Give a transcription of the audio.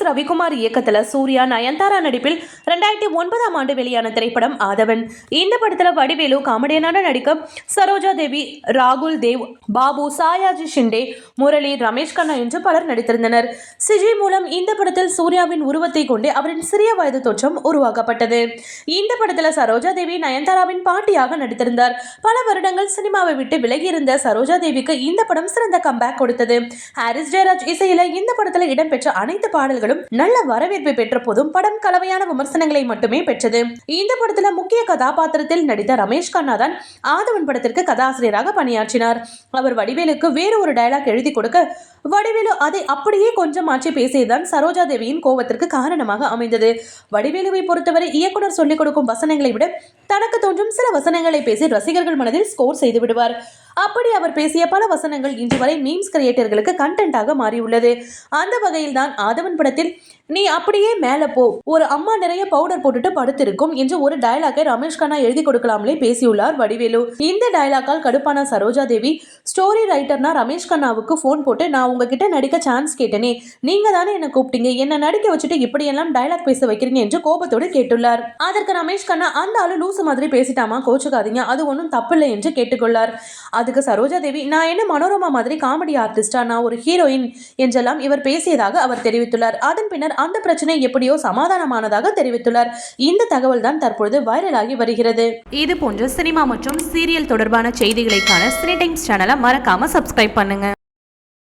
S Ravikumar இயக்கத்தில் சூர்யா நயன்தாரா நடிப்பில் ரெண்டாயிரத்தி ஒன்பதாம் ஆண்டு வெளியான திரைப்படம் ஆதவன். இந்த படத்துல வடிவேலு காமெடியனான நடிக்க சரோஜா தேவி ராகுல் தேவ் பாபு சாயாஜி ஷிண்டே முரளி ரமேஷ் கண்ணா என்று பலர் நடித்திருந்தனர். சிஜி மூலம் இந்த படத்தில் சூர்யாவின் உருவத்தை கொண்டு அவரின் சிறிய வயது தோற்றம் உருவாக்கப்பட்டது. இந்த படத்துல சரோஜா தேவி நயன்தாராவின் பாட்டியாக நடித்திருந்தார். பல வருடங்கள் சினிமாவை விட்டு விலகியிருந்த சரோஜா தேவிக்கு இந்த படம் சிறந்த கம்பேக் கொடுத்தது. ஹாரிஸ் ஜெயராஜ் இசையில இந்த படத்தில் இடம்பெற்ற அனைத்து பாடல்களும் நல்ல வரவேற்பை பெற்ற போதும் படம் கலவையான விமர்சனங்களை மட்டுமே பெற்றது. இந்த படத்துல முக்கிய கதாபாத்திரத்தில் நடித்த ரமேஷ் கண்ணா தான் ஆதவன் படத்திற்கு கதாசிரியராக பணியாற்றினார். அவர் வடிவேலுக்கு வேறு ஒரு டயலாக் எழுதி கொடுக்க வடிவேலு அதை அப்படியே கொஞ்சம் ஆட்சி பேசியதுதான் சரோஜா தேவியின் கோபத்திற்கு காரணமாக அமைந்தது. வடிவேலுவை பொறுத்தவரை இயக்குனர் சொல்லிக் கொடுக்கும் வசனங்களை விட தனக்கு தோன்றும் சில வசனங்களை பேசி ரசிகர்கள் மனதில் ஸ்கோர் செய்து விடுவார். அப்படி அவர் பேசிய பல வசனங்கள் இன்று வரை மீம்ஸ் கிரியேட்டர்களுக்கு கண்டென்ட்டாக மாறியுள்ளது. அந்த வகையில் தான் ஆதவன் படத்தில் நீ அப்படியே மேலே போ ஒரு அம்மா நிறைய பவுடர் போட்டுட்டு படுத்திருக்கும் என்று ஒரு டயலாக்கை ரமேஷ் கண்ணா எழுதி கொடுக்கலாமலே பேசியுள்ளார் வடிவேலு. இந்த டயலாக்கால் கடுப்பான சரோஜா தேவி ஸ்டோரி ரைட்டர்னா ரமேஷ் கண்ணாவுக்கு ஃபோன் போட்டு நான் உங்ககிட்ட நடிக்க சான்ஸ் கேட்டேனே. நீங்க தானே என்ன கூப்பிட்டீங்க? என்ன நடிக்க வச்சுட்டு இப்படியெல்லாம் டயலாக் பேச வைக்கிறீங்க என்று கோபத்தோடு கேட்டுள்ளார். அதற்கு ரமேஷ் கண்ணா அந்த ஆளு லூசு மாதிரி பேசிட்டாமா? கோச்சுக்காதீங்க. அது ஒன்றும் தப்பில்லை என்று கேட்டுக்கொள்ளார். அதுக்கு சரோஜா தேவி நான் என்ன மனோரமா மாதிரி காமெடி ஆர்டிஸ்டா? நான் ஒரு ஹீரோயின் என்றெல்லாம் இவர் பேசியதாக அவர் தெரிவித்துள்ளார். அதன் பின்னர் அந்த பிரச்சனை எப்படியோ சமாதானமானதாக தெரிவித்துள்ளார். இந்த தகவல் தான் தற்பொழுது வைரலாகி வருகிறது. இது போன்ற சினிமா மற்றும் சீரியல் தொடர்பான செய்திகளைக்கான சினி டைம்ஸ் சேனலை மறக்காம சப்ஸ்கிரைப் பண்ணுங்க.